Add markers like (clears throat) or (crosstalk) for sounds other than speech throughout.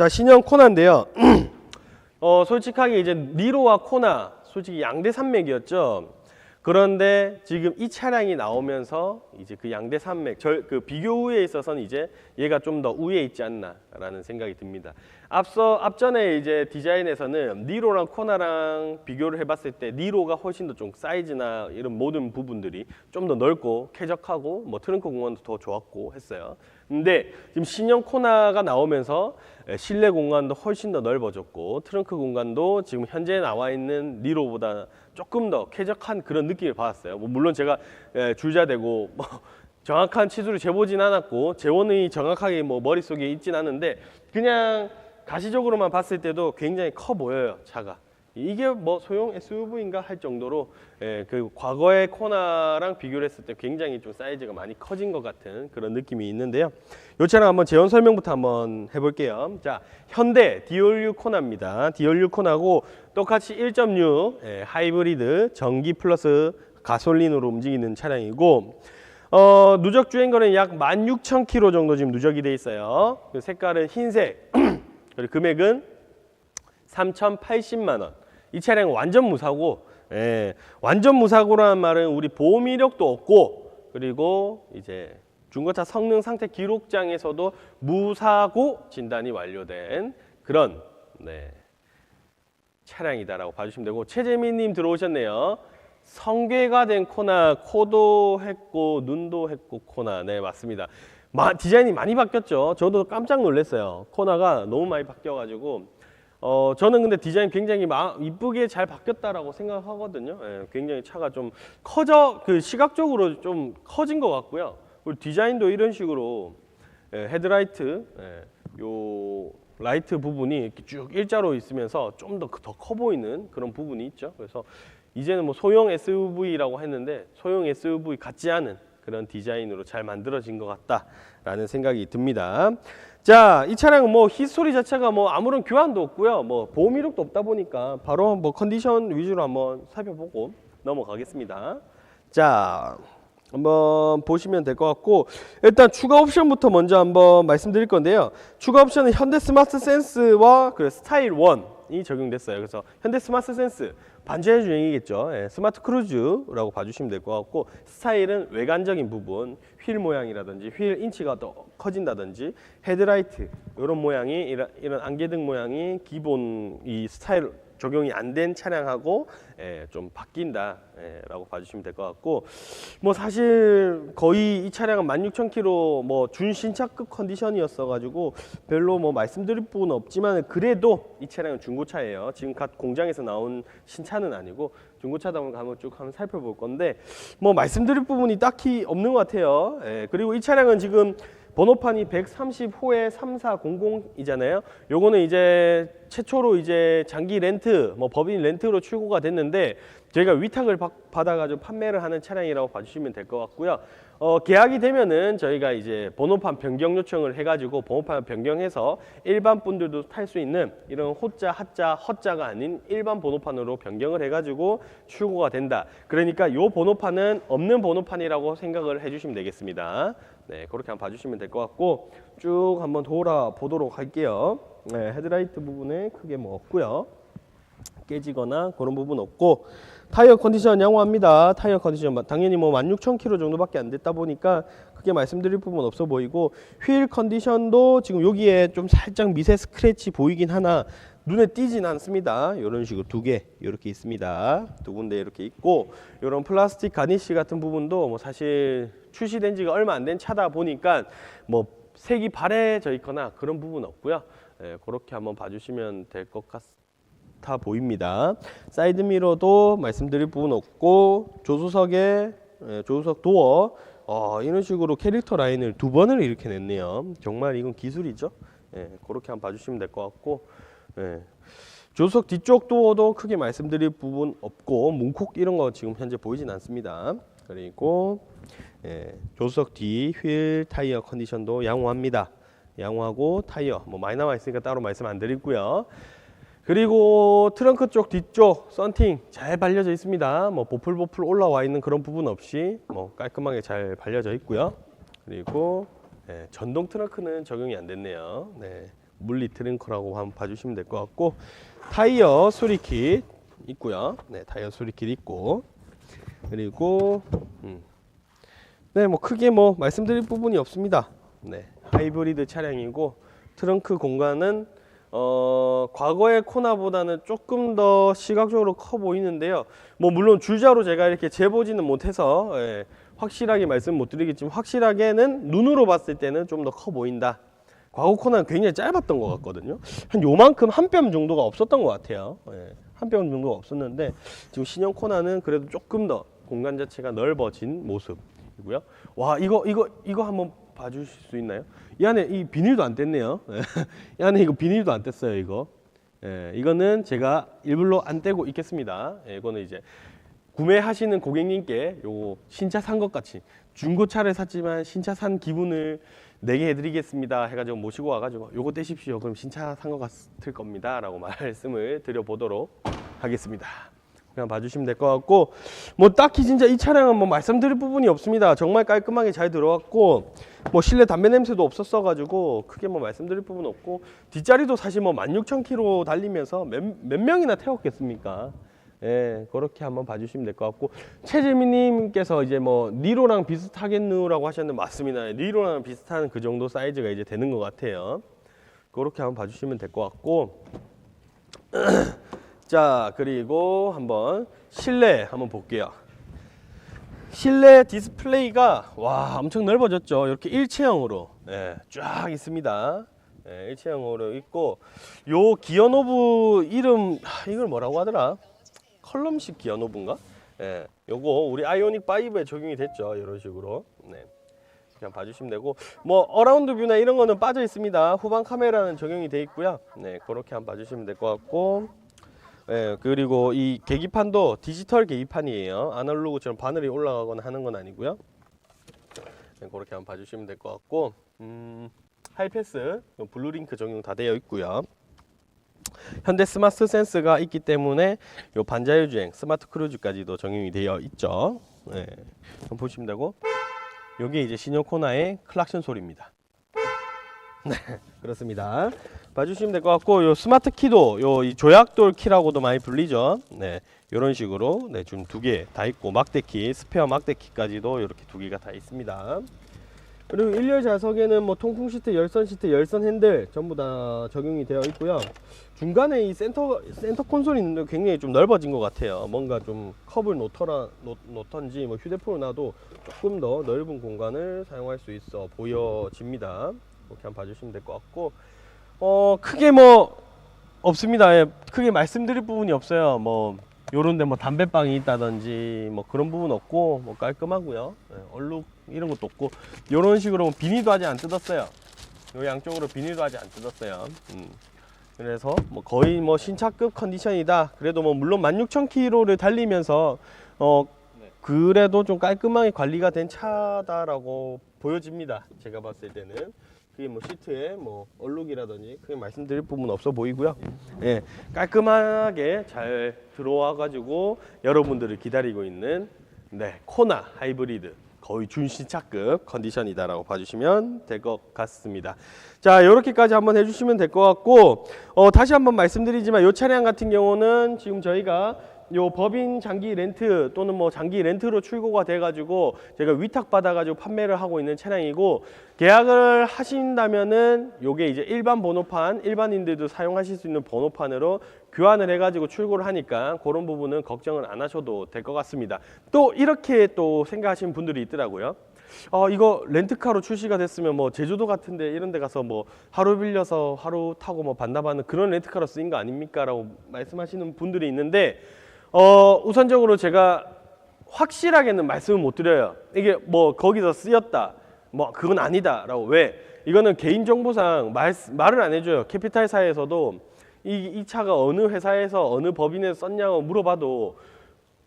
자, 신형 코나인데요. (clears throat) 어, 솔직하게 이제 니로와 코나 솔직히 양대 산맥이었죠. 그런데 지금 이 차량이 나오면서 이제 그 양대 산맥 절, 그 비교 우에 있어서는 이제 얘가 좀 더 우위에 있지 않나라는 생각이 듭니다. 앞서 앞전에 이제 디자인에서는 니로랑 코나랑 비교를 해봤을 때 니로가 훨씬 더 좀 사이즈나 이런 모든 부분들이 좀 더 넓고 쾌적하고 뭐 트렁크 공간도 더 좋았고 했어요. 근데 지금 신형 코나가 나오면서 에, 실내 공간도 훨씬 더 넓어졌고 트렁크 공간도 지금 현재 나와 있는 니로보다 조금 더 쾌적한 그런 느낌을 받았어요. 뭐 물론 제가 에, 줄자대고 뭐 (laughs) 정확한 치수를 재보진 않았고 재원이 정확하게 뭐 머릿속에 있진 않은데 그냥 가시적으로만 봤을 때도 굉장히 커 보여요 차가 이게 뭐 소형 SUV인가 할 정도로 예, 그 과거의 코나랑 비교를 했을 때 굉장히 좀 사이즈가 많이 커진 것 같은 그런 느낌이 있는데요 이 차량 한번 재원 설명부터 한번 해볼게요 자 현대 디올유 코나입니다 디올유 코나고 똑같이 1.6 예, 하이브리드 전기 플러스 가솔린으로 움직이는 차량이고 어, 누적 주행 거리는 약 16,000km 정도 지금 누적이 돼 있어요. 그 색깔은 흰색. (clears throat) 금액은 3,080만 원. 이 차량은 완전 무사고, 예, 완전 무사고라는 말은 우리 보험 이력도 없고, 그리고 이제 중고차 성능 상태 기록장에서도 무사고 진단이 완료된 그런 네, 차량이다라고 봐주시면 되고 최재민님 들어오셨네요. 성괴가 된 코나 코도 했고 눈도 했고 코나 네 맞습니다. 마, 디자인이 많이 바뀌었죠. 저도 깜짝 놀랐어요. 코나가 너무 많이 바뀌어가지고 어 저는 근데 디자인 굉장히 마, 이쁘게 잘 바뀌었다라고 생각하거든요. 예, 굉장히 차가 좀 커져 그 시각적으로 좀 커진 것 같고요. 그리고 디자인도 이런 식으로 예, 헤드라이트 예, 요 라이트 부분이 이렇게 쭉 일자로 있으면서 좀 더 더커 보이는 그런 부분이 있죠. 그래서 이제는 뭐 소형 SUV라고 했는데 소형 SUV 같지 않은 그런 디자인으로 잘 만들어진 것 같다라는 생각이 듭니다. 자, 이 차량은 뭐 히스토리 자체가 뭐 아무런 교환도 없고요. 뭐 보험 이력도 없다 보니까 바로 뭐 컨디션 위주로 한번 살펴보고 넘어가겠습니다. 자, 한번 보시면 될 것 같고 일단 추가 옵션부터 먼저 한번 말씀드릴 건데요. 추가 옵션은 현대 스마트 센스와 그 스타일 1 이 적용됐어요. 그래서 현대 스마트 센스 반지의 주행이겠죠. 예, 스마트 크루즈라고 봐주시면 될 것 같고 스타일은 외관적인 부분, 휠 모양이라든지 휠 인치가 더 커진다든지 헤드라이트 이런 모양이 이런 안개등 모양이 기본 이 스타일 적용이 안 된 차량하고 예, 좀 바뀐다라고 봐주시면 될 것 같고 뭐 사실 거의 이 차량은 16,000km 뭐 준신차급 컨디션이었어 가지고 별로 뭐 말씀드릴 부분은 없지만 그래도 이 차량은 중고차예요. 지금 갓 공장에서 나온 신차는 아니고 중고차다 보니까 한번 쭉 한번 살펴볼 건데 뭐 말씀드릴 부분이 딱히 없는 것 같아요. 예, 그리고 이 차량은 지금 번호판이 130호에 3400이잖아요. 요거는 이제 최초로 이제 장기 렌트, 뭐 법인 렌트로 출고가 됐는데 저희가 위탁을 받- 받아가지고 판매를 하는 차량이라고 봐주시면 될 것 같고요. 어, 계약이 되면은 저희가 이제 번호판 변경 요청을 해가지고 번호판 변경해서 일반 분들도 탈 수 있는 이런 호자, 하자, 허자가 아닌 일반 번호판으로 변경을 해가지고 출고가 된다. 그러니까 요 번호판은 없는 번호판이라고 생각을 해주시면 되겠습니다. 네, 그렇게 한번 봐주시면 될 것 같고 쭉 한번 돌아보도록 할게요. 네, 헤드라이트 부분에 크게 뭐 없고요. 깨지거나 그런 부분 없고 타이어 컨디션 양호합니다. 타이어 컨디션 당연히 뭐 16,000km 정도밖에 안 됐다 보니까 크게 말씀드릴 부분 없어 보이고 휠 컨디션도 지금 여기에 좀 살짝 미세 스크래치 보이긴 하나 눈에 띄진 않습니다. 이런 식으로 두 개 이렇게 있습니다. 두 군데 이렇게 있고 이런 플라스틱 가니쉬 같은 부분도 뭐 사실 출시된 지가 얼마 안 된 차다 보니까 뭐 색이 바래져 있거나 그런 부분 없고요. 예, 그렇게 한번 봐주시면 될 것. 다 보입니다. 사이드 미러도 말씀드릴 부분 없고 조수석에 예, 조수석 도어 어, 이런 식으로 캐릭터 라인을 두 번을 이렇게 냈네요. 정말 이건 기술이죠. 예, 그렇게 한번 봐주시면 될 것 같고 예. 조수석 뒤쪽 도어도 크게 말씀드릴 부분 없고 문콕 이런 거 지금 현재 보이진 않습니다. 그리고 예, 조수석 뒤 휠 타이어 컨디션도 양호합니다. 양호하고 타이어 뭐 많이 남아 있으니까 따로 말씀 안 드리고요. 그리고 트렁크 쪽 뒤쪽 썬팅 잘 발려져 있습니다. 뭐 보풀보풀 올라와 있는 그런 부분 없이 뭐 깔끔하게 잘 발려져 있고요. 그리고 예, 전동 트렁크는 적용이 안 됐네요. 네, 물리 트랭크라고 한번 봐주시면 될 것 같고 타이어 수리킷 있고요. 네, 타이어 수리킷 있고 그리고 음. 네, 뭐 크게 뭐 말씀드릴 부분이 없습니다. 네, 하이브리드 차량이고 트렁크 공간은 어 과거의 코나보다는 조금 더 시각적으로 커 보이는데요. 뭐 물론 줄자로 제가 이렇게 재보지는 못해서 예, 확실하게 말씀 못 드리겠지만 확실하게는 눈으로 봤을 때는 좀 더 커 보인다. 과거 코나는 굉장히 짧았던 것 같거든요. 한 요만큼 한 뼘 정도가 없었던 것 같아요. 예, 한뼘 정도가 없었는데 지금 신형 코나는 그래도 조금 더 공간 자체가 넓어진 모습이고요. 와 이거 이거 이거 한번 봐주실 수 있나요? 이 안에 이 비닐도 안 뗐네요. (laughs) 이 안에 이거 비닐도 안 뗐어요. 이거. 예, 이거는 제가 일부러 안 떼고 있겠습니다. 예, 이거는 이제 구매하시는 고객님께 요 신차 산 것 같이 중고차를 샀지만 신차 산 기분을 내게 해드리겠습니다 해가지고 모시고 와가지고 요거 떼십시오 그럼 신차 산 것 같을 겁니다 라고 (laughs) 말씀을 드려보도록 하겠습니다 그냥 봐주시면 될 것 같고 뭐 딱히 진짜 이 차량은 뭐 말씀드릴 부분이 없습니다 정말 깔끔하게 잘 들어왔고 뭐 실내 담배 냄새도 없었어 가지고 크게 뭐 말씀드릴 부분 없고 뒷자리도 사실 뭐 16,000km 달리면서 몇, 몇 명이나 태웠겠습니까 예, 그렇게 한번 봐주시면 될 것 같고 최재민님께서 이제 뭐 니로랑 비슷하겠누라고 하셨는데 맞습니다. 니로랑 비슷한 그 정도 사이즈가 이제 되는 것 같아요. 그렇게 한번 봐주시면 될 것 같고 (clears throat) 자 그리고 한번 실내 한번 볼게요. 실내 디스플레이가 와 엄청 넓어졌죠. 이렇게 일체형으로 예, 쫙 있습니다. 예, 일체형으로 있고 요 기어 노브 이름 하, 이걸 뭐라고 하더라? 컬럼식 기어 노브인가? 예, 요거 우리 아이오닉 5에 적용이 됐죠. 이런 식으로. 네. 그냥 봐주시면 되고 뭐 어라운드 뷰나 이런 거는 빠져 있습니다. 후방 카메라는 적용이 돼 있고요. 네, 그렇게 한번 봐주시면 될 것 같고. 예, 그리고 이 계기판도 디지털 계기판이에요. 아날로그처럼 바늘이 올라가거나 하는 건 아니고요. 네, 그렇게 한번 봐주시면 될 것 같고, 음, 하이패스, 블루링크 적용 다 되어 있고요. 현대 스마트 센스가 있기 때문에 요 반자율 주행, 스마트 크루즈까지도 적용이 되어 있죠. 네, 보시면 되고, 요게 이제 신형 코나의 클락션 소리입니다. 네, 그렇습니다. 봐주시면 될 것 같고 요 스마트 키도 요 이 조약돌 키라고도 많이 불리죠. 네, 이런 식으로 네, 지금 두 개 다 있고 막대 키, 스페어 막대 키까지도 이렇게 두 개가 다 있습니다. 그리고 일렬 좌석에는 뭐 통풍 시트, 열선 시트, 열선 핸들 전부 다 적용이 되어 있고요. 중간에 이 센터 센터 콘솔이 있는데 굉장히 좀 넓어진 것 같아요. 뭔가 좀 컵을 놓더라 놓, 놓던지 뭐 휴대폰을 놔도 조금 더 넓은 공간을 사용할 수 있어 보여집니다. 이렇게 한번 봐주시면 될 것 같고 어 크게 뭐 없습니다. 예, 크게 말씀드릴 부분이 없어요. 뭐 요런데 뭐 담배방이 있다든지 뭐 그런 부분 없고 뭐 깔끔하고요. 예, 얼룩 이런 것도 없고 요런 식으로 뭐 비닐도 아직 안 뜯었어요. 요 양쪽으로 비닐도 아직 안 뜯었어요. 음. 그래서 뭐 거의 뭐 신차급 컨디션이다. 그래도 뭐 물론 16,000km를 달리면서 어 그래도 좀 깔끔하게 관리가 된 차다라고 보여집니다. 제가 봤을 때는. 그게 뭐 시트에 뭐 얼룩이라든지 크게 말씀드릴 부분 없어 보이고요. 예, 깔끔하게 잘 들어와 가지고 여러분들을 기다리고 있는 네, 코나 하이브리드 거의 준신차급 컨디션이다라고 봐주시면 될 것 같습니다. 자, 이렇게까지 한번 해주시면 될 것 같고 어, 다시 한번 말씀드리지만 이 차량 같은 경우는 지금 저희가 요 법인 장기 렌트 또는 뭐 장기 렌트로 출고가 돼가지고 제가 위탁 받아가지고 판매를 하고 있는 차량이고 계약을 하신다면은 요게 이제 일반 번호판 일반인들도 사용하실 수 있는 번호판으로 교환을 해가지고 출고를 하니까 그런 부분은 걱정을 안 하셔도 될 것 같습니다. 또 이렇게 또 생각하시는 분들이 있더라고요. 어 이거 렌트카로 출시가 됐으면 뭐 제주도 같은데 이런 데 가서 뭐 하루 빌려서 하루 타고 뭐 반납하는 그런 렌트카로 쓰인 거 아닙니까 라고 말씀하시는 분들이 있는데 어 우선적으로 제가 확실하게는 말씀을 못 드려요. 이게 뭐 거기서 쓰였다. 뭐 그건 아니다라고 왜? 이거는 개인 정보상 말 말을 안 해줘요. 캐피탈사에서도 이, 이 차가 어느 회사에서 어느 법인에서 썼냐고 물어봐도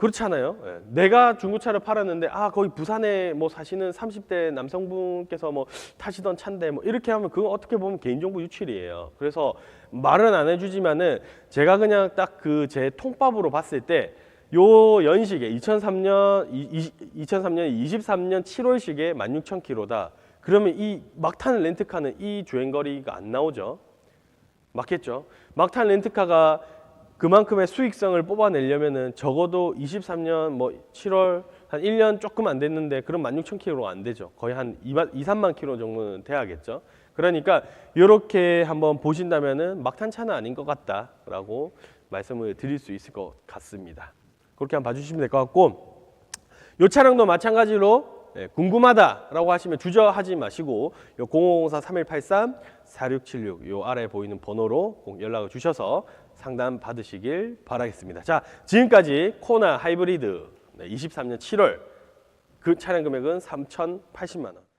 그렇잖아요. 예. 내가 중고차를 팔았는데 아 거기 부산에 뭐 사시는 30대 남성분께서 뭐 타시던 차인데 뭐 이렇게 하면 그건 어떻게 보면 개인정보 유출이에요. 그래서 말은 안 해주지만은 제가 그냥 딱 그 제 통밥으로 봤을 때 요 연식에 2003년 이, 2003년 23년 7월식에 16,000km다. 그러면 이막 타는 렌트카는 이 주행 거리가 안 나오죠. 맞겠죠. 막탄 렌트카가 그만큼의 수익성을 뽑아내려면은 적어도 23년 뭐 7월 한 1년 조금 안 됐는데 그럼 16,000km가 안 되죠. 거의 한 2, 2 3만 km 정도는 돼야겠죠. 그러니까 이렇게 한번 보신다면은 막탄 차는 아닌 것 같다라고 말씀을 드릴 수 있을 것 같습니다. 그렇게 한번 봐주시면 될 것 같고 이 차량도 마찬가지로 예, 궁금하다라고 하시면 주저하지 마시고 요0504 3183 4676요 아래 보이는 번호로 꼭 연락을 주셔서 상담 받으시길 바라겠습니다. 자, 지금까지 코나 하이브리드 네, 23년 7월 그 차량 금액은 3,080만 원.